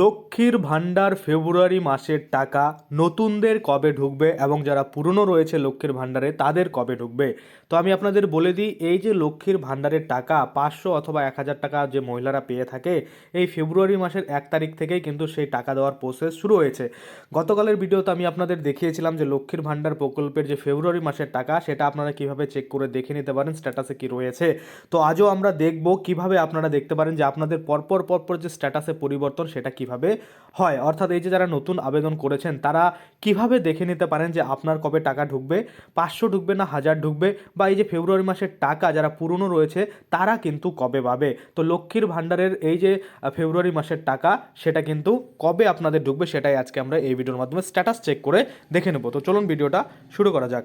লক্ষ্মীর ভাণ্ডার ফেব্রুয়ারি মাসের টাকা নতুনদের কবে ঢুকবে এবং যারা পুরনো রয়েছে লক্ষ্মীর ভাণ্ডারে, তাদের কবে ঢুকবে? তো আমি আপনাদের বলে দিই, এই যে লক্ষ্মীর ভাণ্ডারের টাকা, পাঁচশো অথবা এক হাজার টাকা যে মহিলারা পেয়ে থাকে, এই ফেব্রুয়ারি মাসের এক তারিখ থেকেই কিন্তু সেই টাকা দেওয়ার প্রসেস শুরু হয়েছে। গতকালের ভিডিওতে আমি আপনাদের দেখিয়েছিলাম যে লক্ষ্মীর ভাণ্ডার প্রকল্পের যে ফেব্রুয়ারি মাসের টাকা, সেটা আপনারা কীভাবে চেক করে দেখে নিতে পারেন স্ট্যাটাসে কি রয়েছে? তো আজও আমরা দেখব কীভাবে আপনারা দেখতে পারেন যে আপনাদের পরপর পরপর যে স্ট্যাটাসে পরিবর্তন, সেটা কীভাবে হয়? অর্থাৎ এই যে যারা নতুন আবেদন করেছেন, তারা কীভাবে দেখে নিতে পারেন যে আপনার কবে টাকা ঢুকবে? পাঁচশো ঢুকবে না হাজার ঢুকবে? বা এই যে ফেব্রুয়ারি মাসের টাকা যারা পুরনো রয়েছে, তারা কিন্তু কবে পাবে? তো লক্ষ্মীর ভাণ্ডারের এই যে ফেব্রুয়ারি মাসের টাকা, সেটা কিন্তু কবে আপনাদের ঢুকবে, সেটাই আজকে আমরা এই ভিডিওর মাধ্যমে স্ট্যাটাস চেক করে দেখে নেব। তো চলুন ভিডিওটা শুরু করা যাক।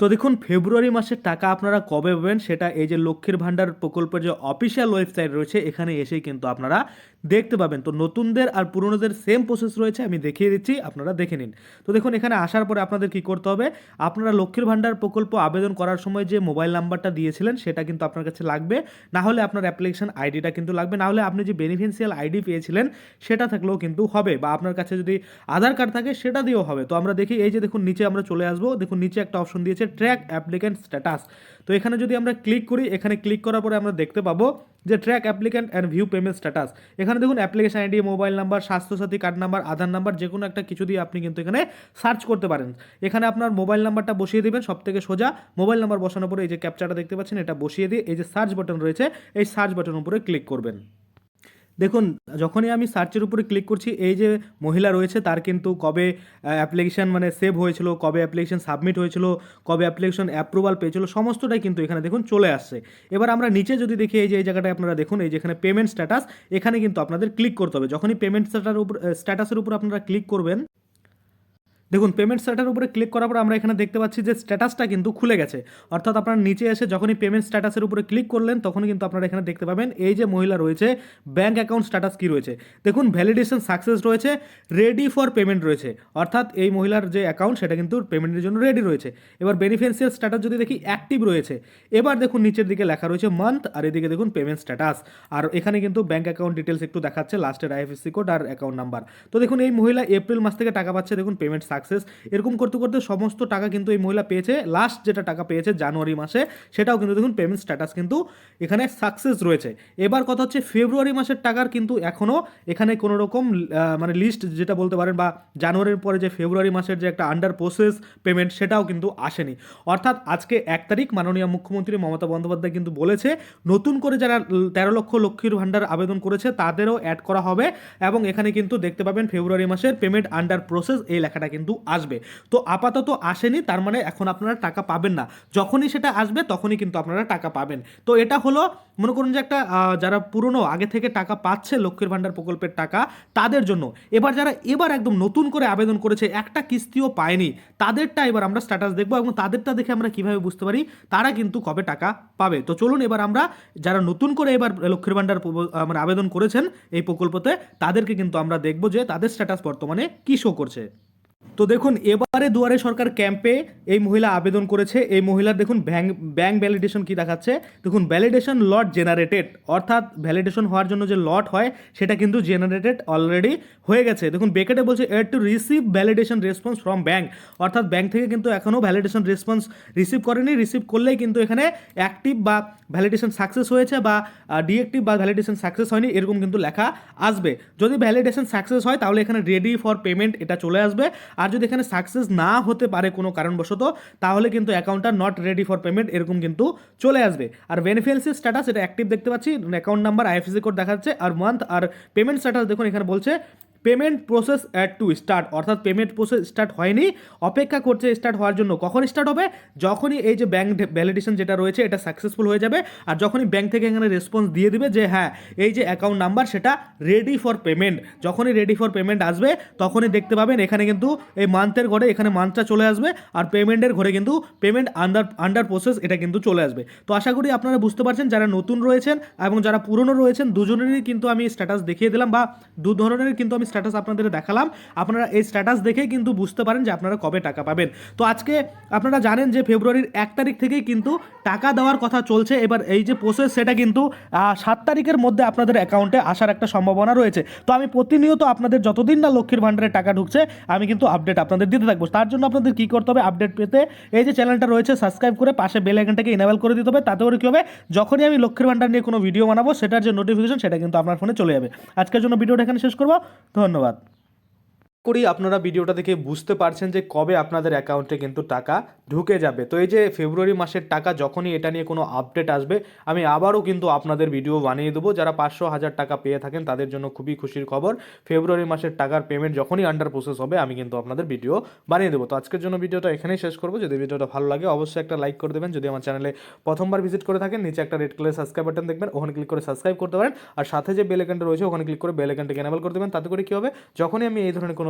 তো দেখুন, ফেব্রুয়ারি মাসের টাকা আপনারা কবে পাবেন সেটা এই যে লক্ষ্মীর ভাণ্ডার প্রকল্পের যে অফিসিয়াল ওয়েবসাইট রয়েছে, এখানে এসেই কিন্তু আপনারা দেখতে পাবেন। তো নতুনদের আর পুরনোদের সেম প্রসেস রয়েছে, আমি দেখিয়ে দিচ্ছি, আপনারা দেখে নিন। তো দেখুন, এখানে আসার পরে আপনাদের কি করতে হবে? আপনারা লক্ষ্মীর ভাণ্ডার প্রকল্প আবেদন করার সময় যে মোবাইল নাম্বারটা দিয়েছিলেন, সেটা কিন্তু আপনার কাছে লাগবে। না হলে আপনার অ্যাপ্লিকেশন আইডিটা কিন্তু লাগবে। না হলে আপনি যে বেনিফিশিয়াল আইডি পেয়েছিলেন, সেটা থাকলেও কিন্তু হবে বা আপনার কাছে যদি আধার কার্ড থাকে, সেটা দিয়েও হবে। তো আমরা দেখি, এই যে দেখুন, নিচে আমরা চলে আসব। দেখুন, নিচে একটা অপশন দিয়েছে ট্র্যাক অ্যাপ্লিক্যান্ট স্ট্যাটাস তো এখানে যদি আমরা ক্লিক করি, এখানে ক্লিক করার পরে আমরা দেখতে পাবো যে track applicant and view payment status এখানে দেখুন application ID mobile number Swasthyasathi card number Aadhaar number যে কোনো একটা কিছু দিয়ে আপনি কিন্তু এখানে সার্চ করতে পারেন। এখানে আপনার মোবাইল নাম্বারটা বসিয়ে দেবেন সব থেকে সোজা। মোবাইল নাম্বার বসানোর পরে এই যে ক্যাপচারটা দেখতে পাচ্ছেন, এটা বসিয়ে দিয়ে এই যে সার্চ বাটন রয়েছে, এই সার্চ বাটনের উপরে ক্লিক করবেন। দেখুন, যখনই আমি সার্চের উপরে ক্লিক করছি, এই যে মহিলা রয়েছে, তার কিন্তু কবে অ্যাপ্লিকেশান মানে সেভ হয়েছিল, কবে অ্যাপ্লিকেশান সাবমিট হয়েছিল, কবে অ্যাপ্লিকেশান অ্যাপ্রুভাল পেয়েছিল, সমস্তটাই কিন্তু এখানে দেখুন চলে আসছে। এবার আমরা নিচে যদি দেখি, এই যে, এই জায়গাটায় আপনারা দেখুন, এই যেখানে পেমেন্ট স্ট্যাটাস এখানে কিন্তু আপনাদের ক্লিক করতে হবে। যখনই পেমেন্ট স্ট্যাটার উপর স্ট্যাটাসের উপর আপনারা ক্লিক করবেন দেখুন পেমেন্ট স্ট্যাটার উপরে ক্লিক করার পর আমরা এখানে দেখতে পাচ্ছি যে স্ট্যাটাসটা কিন্তু খুলে গেছে। অর্থাৎ আপনার নিচে এসে যখনই পেমেন্ট স্ট্যাটাসের উপরে ক্লিক করলেন, তখনই কিন্তু আপনারা এখানে দেখতে পাবেন, এই যে মহিলা রয়েছে ব্যাঙ্ক অ্যাকাউন্ট স্ট্যাটাস কি রয়েছে? দেখুন ভ্যালিডেশন সাকসেস রয়েছে রেডি ফর পেমেন্ট রয়েছে। অর্থাৎ এই মহিলার যে অ্যাকাউন্ট সেটা কিন্তু পেমেন্টের জন্য রেডি রয়েছে। এবার বেনিফিশিয়াল স্ট্যাটাস যদি দেখি অ্যাক্টিভ রয়েছে। এবার দেখুন, নিচের দিকে লেখা রয়েছে মান্থ আর এদিকে দেখুন পেমেন্ট স্ট্যাটাস আর এখানে কিন্তু ব্যাঙ্ক অ্যাকাউন্ট ডিটেলস একটু দেখাচ্ছে লাস্টের আইএফএসসি কোড আর অ্যাকাউন্ট নাম্বার তো দেখুন, এই মহিলা এপ্রিল মাস থেকে টাকা পাচ্ছে, দেখুন পেমেন্ট সাকসেস এরকম করতে করতে সমস্ত টাকা কিন্তু এই মহিলা পেয়েছে। লাস্ট যেটা টাকা পেয়েছে জানুয়ারি মাসে, সেটাও কিন্তু দেখুন পেমেন্ট স্ট্যাটাস কিন্তু এখানে সাকসেস রয়েছে। এবার কথা হচ্ছে ফেব্রুয়ারি মাসের টাকার কিন্তু এখনও এখানে কোনো রকম মানে লিস্ট যেটা বলতে পারেন বা জানুয়ারির পরে যে ফেব্রুয়ারি মাসের যে একটা আন্ডার প্রসেস পেমেন্ট সেটাও কিন্তু আসেনি। অর্থাৎ আজকে এক তারিখ মাননীয় মুখ্যমন্ত্রী মমতা বন্দ্যোপাধ্যায় কিন্তু বলেছে, নতুন করে যারা তেরো লক্ষ লক্ষ্মীর ভাণ্ডার আবেদন করেছে, তাদেরও অ্যাড করা হবে। এবং এখানে কিন্তু দেখতে পাবেন ফেব্রুয়ারি মাসের পেমেন্ট আন্ডার প্রসেস এই লেখাটা কিন্তু আসবে। তো আপাতত আসেনি, তার মানে এখন আপনারা টাকা পাবেন না। যখনই সেটা আসবে, তখনই কিন্তু আপনারা টাকা পাবেন। তো এটা হলো, মনে করুন যে একটা যারা পুরনো, আগে থেকে টাকা পাচ্ছে লক্ষ্মীর ভাণ্ডার প্রকল্পের টাকা, তাদের জন্য। এবার যারা এবার একদম নতুন করে আবেদন করেছে, একটা কিস্তিও পায়নি, তাদেরটা এবার আমরা স্ট্যাটাস দেখব এবং তাদেরটা দেখে আমরা কীভাবে বুঝতে পারি, তারা কিন্তু কবে টাকা পাবে। তো চলুন এবার আমরা, যারা নতুন করে এবার লক্ষ্মীর ভাণ্ডার মানে আবেদন করেছেন এই প্রকল্পতে, তাদেরকে কিন্তু আমরা দেখব যে তাদের স্ট্যাটাস বর্তমানে কী শো করছে। তো দেখুন, এবারে দুয়ারে সরকার ক্যাম্পে এই মহিলা আবেদন করেছে। এই মহিলার দেখুন ব্যাংক ব্যাংক ভ্যালিডেশন কি দেখাচ্ছে? দেখুন ভ্যালিডেশন লট জেনারেটেড অর্থাৎ ভ্যালিডেশন হওয়ার জন্য যে লট হয়, সেটা কিন্তু জেনারেটেড অলরেডি হয়ে গেছে। দেখুন বেকেটে বলছে এর to receive validation response from bank অর্থাৎ ব্যাংক থেকে কিন্তু এখনও ভ্যালিডেশন রেসপন্স রিসিভ করেনি। রিসিভ করলেই কিন্তু এখানে অ্যাক্টিভ বা ভ্যালিডেশন সাকসেস হয়েছে বা ডিএক্টিভ বা ভ্যালিডেশন সাকসেস হয়নি, এরকম কিন্তু লেখা আসবে। যদি ভ্যালিডেশন সাকসেস হয়, তাহলে এখানে রেডি ফর পেমেন্ট এটা চলে আসবে। আর যদি এখানে সাকসেস না হতে পারে কোনো কারণবশত, তাহলে কিন্তু অ্যাকাউন্টটা নট রেডি ফর পেমেন্ট এরকম কিন্তু চলে আসবে। আর বেনিফিশিয়ারি স্ট্যাটাস এটা অ্যাক্টিভ দেখতে পাচ্ছি অ্যাকাউন্ট নাম্বার আইএফএসি কোড দেখাচ্ছে, আর মান্থ আর পেমেন্ট স্ট্যাটাস দেখুন, এখানে বলছে payment process add to start, অর্থাৎ পেমেন্ট প্রসেস স্টার্ট হয়নি, অপেক্ষা করছে স্টার্ট হওয়ার জন্য। কখন স্টার্ট হবে? যখনই এই যে ব্যাঙ্ক ভ্যালিডেশন যেটা রয়েছে, এটা সাকসেসফুল হয়ে যাবে। আর যখনই ব্যাঙ্ক থেকে এখানে রেসপন্স দিয়ে দিবে যে হ্যাঁ এই যে অ্যাকাউন্ট নাম্বার সেটা রেডি ফর পেমেন্ট যখনই রেডি ফর পেমেন্ট আসবে, তখনই দেখতে পাবেন এখানে কিন্তু এই মান্থের ঘরে এখানে মান্থটা চলে আসবে। আর পেমেন্টের ঘরে কিন্তু পেমেন্ট আন্ডার আন্ডার প্রসেস এটা কিন্তু চলে আসবে। তো আশা করি আপনারা বুঝতে পারছেন, যারা নতুন রয়েছেন এবং যারা পুরনো রয়েছেন, দুজনেরই কিন্তু আমি স্ট্যাটাস দেখিয়ে দিলাম বা দু ধরনের কিন্তু আমি স্ট্যাটাস আপনাদের দেখালাম। আপনারা এই স্ট্যাটাস দেখেই কিন্তু বুঝতে পারেন যে আপনারা কবে টাকা পাবেন। তো আজকে আপনারা জানেন যে ফেব্রুয়ারির এক তারিখ থেকেই কিন্তু টাকা দেওয়ার কথা চলছে। এবার এই যে প্রসেস সেটা কিন্তু সাত তারিখের মধ্যে আপনাদের অ্যাকাউন্টে আসার একটা সম্ভাবনা রয়েছে। তো আমি প্রতিনিয়ত আপনাদের যতদিন না লক্ষ্মীর ভাণ্ডারে টাকা ঢুকছে, আমি কিন্তু আপডেট আপনাদের দিতে থাকব। তার জন্য আপনাদের কী করতে হবে? আপডেট পেতে এই যে চ্যানেলটা রয়েছে সাবস্ক্রাইব করে পাশে বেল আইকনটাকে ইনেবল করে দিতে হবে। তাতে করে কী হবে? যখনই আমি লক্ষ্মীর ভাণ্ডার নিয়ে কোনো ভিডিও বানাবো, সেটার যে নোটিফিকেশন সেটা কিন্তু আপনার ফোনে চলে যাবে। আজকের জন্য ভিডিওটা এখানে শেষ করব। ধন্যবাদ। করি আপনারা ভিডিওটা দেখে বুঝতে পারছেন যে কবে আপনাদের অ্যাকাউন্টে কিন্তু টাকা ঢুকে যাবে। তো এই যে ফেব্রুয়ারি মাসের টাকা যখনই এটা নিয়ে কোনো আপডেট আসবে, আমি আবারও কিন্তু আপনাদের ভিডিও বানিয়ে দেবো। যারা পাঁচশো হাজার টাকা পেয়ে থাকেন তাদের জন্য খুবই খুশির খবর। ফেব্রুয়ারি মাসের টাকার পেমেন্ট যখনই আন্ডার প্রসেস হবে, আমি কিন্তু আপনাদের ভিডিও বানিয়ে দেবো। তো আজকের জন্য ভিডিওটা এখানেই শেষ করব। যদি ভিডিওটা ভালো লাগে, অবশ্যই একটা লাইক করে দেবেন। যদি আমার চ্যানেলে প্রথমবার ভিজিট করে থাকেন, নিচে একটা রেড কালার সাবস্ক্রাইব বাটন দেখবেন, ওখানে ক্লিক করে সাবস্ক্রাইব করতে পারেন। আর সাথে যে বেল আইকনটা রয়েছে, ওখানে ক্লিক করে বেল আইকনটাকে এনেবল করে দেবেন। তাতে করে কী হবে? যখনই আমি এই ধরনের কোনো